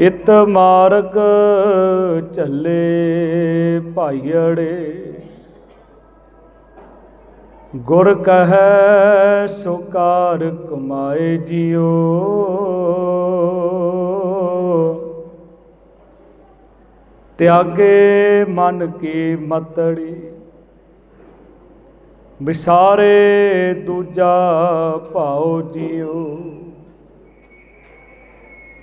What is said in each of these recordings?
ਇਤ ਮਾਰਗ ਚੱਲੇ ਭਾਈੜੇ ਗੁਰ ਕਹੈ ਸੋ ਕਾਰ ਕਮਾਏ ਜਿਉ। ਤਿਆਗੇ ਮਨ ਕੀ ਮਤੜੀ, ਵਿਸਾਰੇ ਦੂਜਾ ਭਾਉ ਜਿਉ।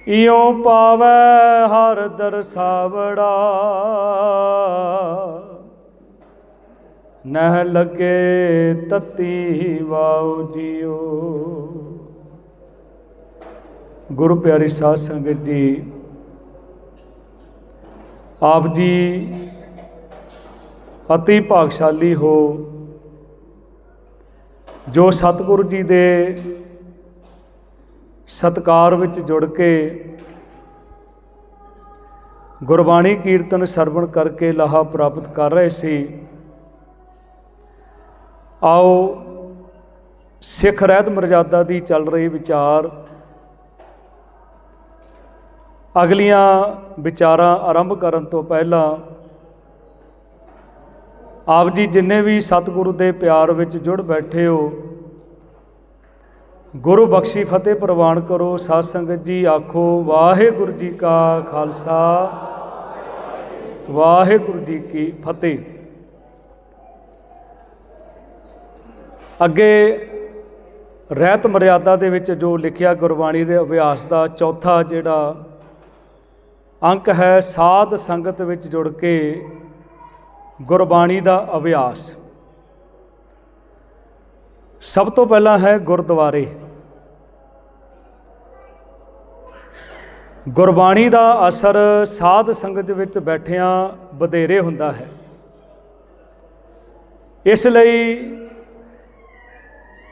ਇਉ ਪਾਵੈ ਹਰ ਦਰਸਾਵੜਾ। ਨਹਿ ਲੱਗੇ ਤਤੀ ਵਾਉ ਜਿਉ। ਗੁਰੂ ਪਿਆਰੀ ਸਾਧ ਸੰਗਤ ਜੀ, ਆਪ ਜੀ ਅਤੀ ਭਾਗਸ਼ਾਲੀ ਹੋ, ਜੋ ਸਤਿਗੁਰੂ ਜੀ ਦੇ ਸਤਕਾਰ ਵਿੱਚ ਜੁੜ ਕੇ ਗੁਰਬਾਣੀ ਕੀਰਤਨ ਸਰਵਣ ਕਰਕੇ ਲਾਹਾ ਪ੍ਰਾਪਤ ਕਰ ਰਹੇ ਸੀ। ਆਓ ਸਿੱਖ ਰਹਿਤ ਮਰਜ਼ਾਦਾ ਦੀ ਚੱਲ ਰਹੀ ਵਿਚਾਰ ਅਗਲੀਆਂ ਵਿਚਾਰਾਂ ਆਰੰਭ ਕਰਨ ਤੋਂ ਪਹਿਲਾਂ ਆਪ ਜੀ ਜਿੰਨੇ ਵੀ ਸਤਿਗੁਰੂ ਦੇ ਪਿਆਰ ਵਿੱਚ ਜੁੜ ਬੈਠੇ ਹੋ ਗੁਰੂ ਬਖਸ਼ੀ ਫਤਿਹ ਪ੍ਰਵਾਨ ਕਰੋ, ਸਾਧ ਸੰਗਤ ਜੀ ਆਖੋ, ਵਾਹਿਗੁਰੂ ਜੀ ਕਾ ਖਾਲਸਾ, ਵਾਹਿਗੁਰੂ ਜੀ ਕੀ ਫਤਿਹ। ਅੱਗੇ ਰਹਿਤ ਮਰਿਆਦਾ ਦੇ ਵਿੱਚ ਜੋ ਲਿਖਿਆ ਗੁਰਬਾਣੀ ਦੇ ਅਭਿਆਸ ਦਾ ਚੌਥਾ ਜਿਹੜਾ ਅੰਕ ਹੈ, ਸਾਧ ਸੰਗਤ ਵਿੱਚ ਜੁੜ ਕੇ ਗੁਰਬਾਣੀ ਦਾ ਅਭਿਆਸ। ਸਭ ਤੋਂ ਪਹਿਲਾਂ ਹੈ ਗੁਰਦੁਆਰੇ। ਗੁਰਬਾਣੀ ਦਾ ਅਸਰ ਸਾਧ ਸੰਗਤ ਵਿੱਚ ਬੈਠਿਆਂ ਵਧੇਰੇ ਹੁੰਦਾ ਹੈ। ਇਸ ਲਈ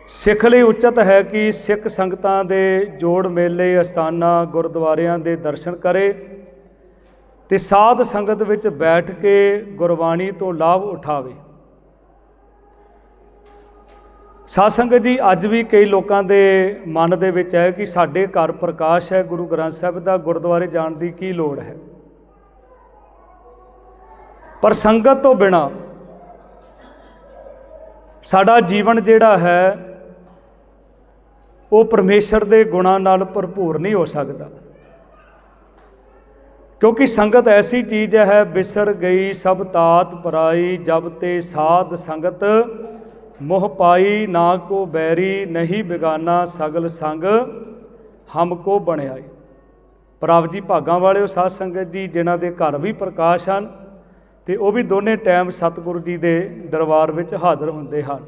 ਸਿੱਖ ਲਈ ਉਚਿਤ ਹੈ ਕਿ ਸਿੱਖ ਸੰਗਤਾਂ ਦੇ ਜੋੜ ਮੇਲੇ, ਅਸਥਾਨਾਂ, ਗੁਰਦੁਆਰਿਆਂ ਦੇ ਦਰਸ਼ਨ ਕਰੇ ਤੇ ਸਾਧ ਸੰਗਤ ਵਿੱਚ ਬੈਠ ਕੇ ਗੁਰਬਾਣੀ ਤੋਂ ਲਾਭ ਉਠਾਵੇ। ਸਾਧ ਸੰਗਤ ਜੀ, ਅੱਜ ਵੀ ਕਈ ਲੋਕਾਂ ਦੇ ਮਨ ਦੇ ਵਿੱਚ ਹੈ ਕਿ ਸਾਡੇ ਘਰ ਪ੍ਰਕਾਸ਼ ਹੈ, ਗੁਰੂ ਗ੍ਰੰਥ ਸਾਹਿਬ ਦਾ ਗੁਰਦੁਆਰੇ ਜਾਣ ਦੀ ਕੀ ਲੋੜ ਹੈ। ਪਰ ਸੰਗਤ ਤੋਂ ਬਿਨਾ ਸਾਡਾ ਜੀਵਨ ਜਿਹੜਾ ਹੈ, ਉਹ ਪਰਮੇਸ਼ਰ ਦੇ ਗੁਣਾਂ ਨਾਲ ਭਰਪੂਰ ਨਹੀਂ ਹੋ ਸਕਦਾ। ਕਿਉਂਕਿ ਸੰਗਤ ਐਸੀ ਚੀਜ਼ ਹੈ, ਬਿਸਰ ਗਈ ਸਭ ਤਾਤ ਪਰਾਈ, ਜਬ ਤੇ ਸਾਧ ਸੰਗਤ ਮੋਹ ਪਾਈ ਨਾ ਕੋ ਬੈਰੀ ਨਹੀਂ ਬੇਗਾਨਾ ਸਗਲ ਸੰਗ, ਹਮ ਕੋ ਬਣਾਈ ਪ੍ਰਭ ਜੀ ਭਾਗਾਂ ਵਾਲਿਓ, ਸਾਧ ਸੰਗਤ ਜੀ, ਜਿਨ੍ਹਾਂ ਦੇ ਘਰ ਵੀ ਪ੍ਰਕਾਸ਼ ਹਨ, ਤੇ ਉਹ ਵੀ ਦੋਨੇ ਟਾਈਮ ਸਤਿਗੁਰੂ ਜੀ ਦੇ ਦਰਬਾਰ ਵਿੱਚ ਹਾਜ਼ਰ ਹੁੰਦੇ ਹਨ।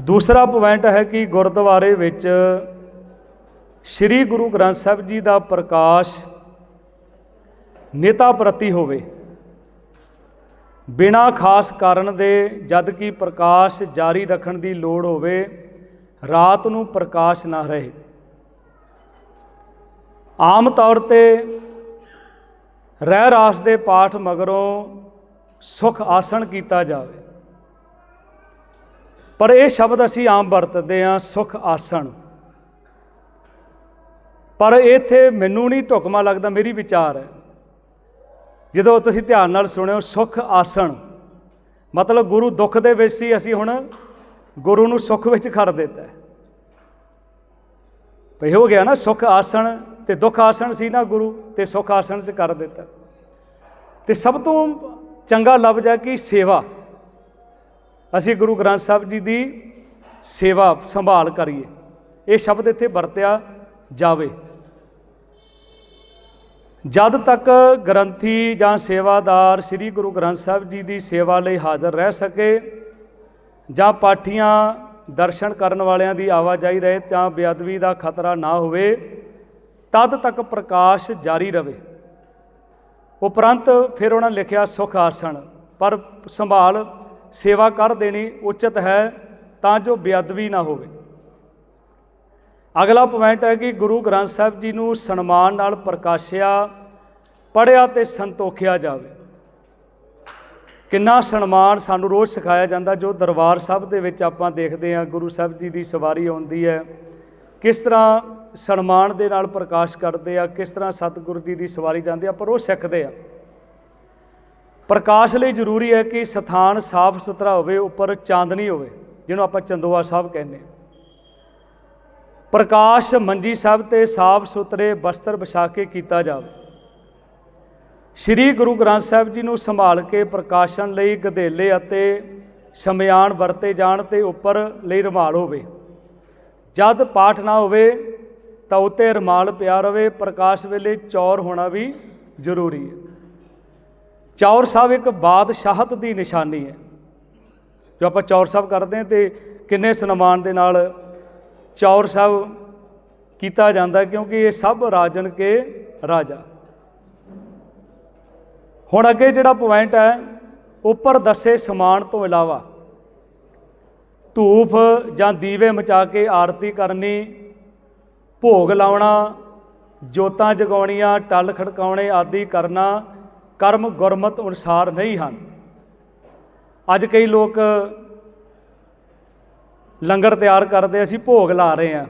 ਦੂਸਰਾ ਪੁਆਇੰਟ ਹੈ ਕਿ ਗੁਰਦੁਆਰੇ ਵਿੱਚ ਸ੍ਰੀ ਗੁਰੂ ਗ੍ਰੰਥ ਸਾਹਿਬ ਜੀ ਦਾ ਪ੍ਰਕਾਸ਼ ਨੇਤਾ ਪ੍ਰਤੀ ਹੋਵੇ। ਬਿਨਾਂ ਖਾਸ ਕਾਰਨ ਦੇ ਜਦ ਕਿ ਪ੍ਰਕਾਸ਼ ਜਾਰੀ ਰੱਖਣ ਦੀ ਲੋੜ ਹੋਵੇ, ਰਾਤ ਨੂੰ ਪ੍ਰਕਾਸ਼ ਨਾ ਰਹੇ। ਆਮ ਤੌਰ ਤੇ ਰਹਿ ਰਾਸ ਦੇ ਪਾਠ ਮਗਰੋਂ ਸੁਖ ਆਸਣ ਕੀਤਾ ਜਾਵੇ। ਪਰ ਇਹ ਸ਼ਬਦ ਅਸੀਂ ਆਮ ਵਰਤਦੇ ਹਾਂ, ਸੁਖ ਆਸਣ। ਪਰ ਇੱਥੇ ਮੈਨੂੰ ਨਹੀਂ ਢੁਕਮਾ ਲੱਗਦਾ, ਮੇਰੀ ਵਿਚਾਰ ਹੈ। ਜਦੋਂ ਤੁਸੀਂ ਧਿਆਨ ਨਾਲ ਸੁਣਿਓ, ਸੁਖ ਆਸਣ। ਮਤਲਬ ਗੁਰੂ ਦੁੱਖ ਦੇ ਵਿੱਚ ਸੀ, ਅਸੀਂ ਹੁਣ ਗੁਰੂ ਨੂੰ ਸੁਖ ਵਿੱਚ ਕਰ ਦਿੱਤਾ ਹੈ। ਭਈ ਹੋ ਗਿਆ ਨਾ, ਸੁਖ ਆਸਣ ਤੇ ਦੁੱਖ ਆਸਣ ਸੀ ਨਾ ਗੁਰੂ, ਤੇ ਸੁਖ ਆਸਣ 'ਚ ਕਰ ਦਿੱਤਾ। ਤੇ ਸਭ ਤੋਂ ਚੰਗਾ ਲਫ਼ਜ਼ ਹੈ ਕਿ ਸੇਵਾ। ਅਸੀਂ ਗੁਰੂ ਗ੍ਰੰਥ ਸਾਹਿਬ ਜੀ ਦੀ ਸੇਵਾ ਸੰਭਾਲ ਕਰੀਏ। ਇਹ ਸ਼ਬਦ ਇੱਥੇ ਵਰਤਿਆ ਜਾਵੇ। ਜਦ ਤੱਕ ਗ੍ਰੰਥੀ ਜਾਂ ਸੇਵਾਦਾਰ ਸ੍ਰੀ ਗੁਰੂ ਗ੍ਰੰਥ ਸਾਹਿਬ ਜੀ ਦੀ ਸੇਵਾ ਲਈ ਹਾਜ਼ਰ ਰਹਿ ਸਕੇ ਜਾਂ ਪਾਠੀਆਂ ਦਰਸ਼ਨ ਕਰਨ ਵਾਲਿਆਂ ਦੀ ਆਵਾਜਾਈ ਰਹੇ ਤਾਂ ਬੇਅਦਬੀ ਦਾ ਖਤਰਾ ਨਾ ਹੋਵੇ, ਤਦ ਤੱਕ ਪ੍ਰਕਾਸ਼ ਜਾਰੀ ਰਵੇ। ਉਪਰੰਤ ਫਿਰ ਉਹਨਾਂ ਲਿਖਿਆ, ਸੁਖ ਆਸਣ। ਪਰ ਸੰਭਾਲ ਸੇਵਾ ਕਰ ਦੇਣੀ ਉਚਿਤ ਹੈ ਤਾਂ ਜੋ ਬੇਅਦਬੀ ਨਾ ਹੋਵੇ। ਅਗਲਾ ਪੁਆਇੰਟ ਹੈ ਕਿ ਗੁਰੂ ਗ੍ਰੰਥ ਸਾਹਿਬ ਜੀ ਨੂੰ ਸਨਮਾਨ ਨਾਲ ਪ੍ਰਕਾਸ਼ਿਆ ਪੜਿਆ ਤੇ ਸੰਤੋਖਿਆ ਜਾਵੇ। ਕਿੰਨਾ ਸਨਮਾਨ ਸਾਨੂੰ ਰੋਜ਼ ਸਿਖਾਇਆ ਜਾਂਦਾ, ਜੋ ਦਰਬਾਰ ਸਾਹਿਬ ਦੇ ਵਿੱਚ ਆਪਾਂ ਦੇਖਦੇ ਹਾਂ, ਗੁਰੂ ਸਾਹਿਬ ਜੀ ਦੀ ਸਵਾਰੀ ਆਉਂਦੀ ਹੈ। ਕਿਸ ਤਰ੍ਹਾਂ ਸਨਮਾਨ ਦੇ ਨਾਲ ਪ੍ਰਕਾਸ਼ ਕਰਦੇ ਆ, ਕਿਸ ਤਰ੍ਹਾਂ ਸਤਿਗੁਰੂ ਜੀ ਦੀ ਸਵਾਰੀ ਜਾਂਦੀ ਆ ਪਰ ਉਹ ਸਿੱਖਦੇ ਆ। ਪ੍ਰਕਾਸ਼ ਲਈ ਜ਼ਰੂਰੀ ਹੈ ਕਿ ਸਥਾਨ ਸਾਫ਼ ਸੁਥਰਾ ਹੋਵੇ, ਉੱਪਰ ਚਾਂਦਨੀ ਹੋਵੇ, ਜਿਹਨੂੰ ਆਪਾਂ ਚੰਦੋਆ ਸਾਹਿਬ ਕਹਿੰਦੇ ਹਾਂ। ਪ੍ਰਕਾਸ਼ ਮੰਜੀ ਸਾਹਿਬ ਤੇ ਸਾਫ਼ ਸੁਥਰੇ ਬਸਤਰ ਵਿਛਾ ਕੇ ਕੀਤਾ ਜਾਵੇ। ਸ੍ਰੀ ਗੁਰੂ ਗ੍ਰੰਥ ਸਾਹਿਬ ਜੀ ਨੂੰ ਸੰਭਾਲ ਕੇ ਪ੍ਰਕਾਸ਼ਨ ਲਈ ਗਧੇਲੇ ਅਤੇ ਸ਼ਮਿਆਨ ਵਰਤੇ ਜਾਣ ਤੇ ਉੱਪਰ ਲਈ ਰੁਮਾਲ ਹੋਵੇ। ਜਦ ਪਾਠ ਨਾ ਹੋਵੇ ਤਾਂ ਉੱਤੇ ਰੁਮਾਲ ਪਿਆ ਰਵੇ, ਪ੍ਰਕਾਸ਼ ਵੇਲੇ ਚੌਰ ਹੋਣਾ ਵੀ ਜ਼ਰੂਰੀ ਹੈ। ਚੌਰ ਸਾਹਿਬ ਇੱਕ ਬਾਦਸ਼ਾਹਤ ਦੀ ਨਿਸ਼ਾਨੀ ਹੈ। ਜੋ ਆਪਾਂ ਚੌਰ ਸਾਹਿਬ ਕਰਦੇ ਹਾਂ ਤੇ ਕਿੰਨੇ ਸਨਮਾਨ ਦੇ ਨਾਲ ਚੌਰ ਸਾਹਿਬ ਕੀਤਾ ਜਾਂਦਾ ਕਿਉਂਕਿ ਇਹ ਸਭ ਰਾਜਨ ਕੇ ਰਾਜਾ। ਹੁਣ ਅੱਗੇ ਜਿਹੜਾ ਪੁਆਇੰਟ ਹੈ, ਉੱਪਰ ਦੱਸੇ ਸਮਾਨ ਤੋਂ ਇਲਾਵਾ ਧੂਫ ਜਾਂ ਦੀਵੇ ਮਚਾ ਕੇ ਆਰਤੀ ਕਰਨੀ, ਭੋਗ ਲਾਉਣਾ, ਜੋਤਾਂ ਜਗਾਉਣੀਆਂ, ਟੱਲ ਖੜਕਾਉਣੇ ਆਦਿ ਕਰਨਾ ਕਰਮ ਗੁਰਮਤ ਅਨੁਸਾਰ ਨਹੀਂ ਹਨ। ਅੱਜ ਕਈ ਲੋਕ ਲੰਗਰ ਤਿਆਰ ਕਰਦੇ ਅਸੀਂ ਭੋਗ ਲਾ ਰਹੇ ਹਾਂ।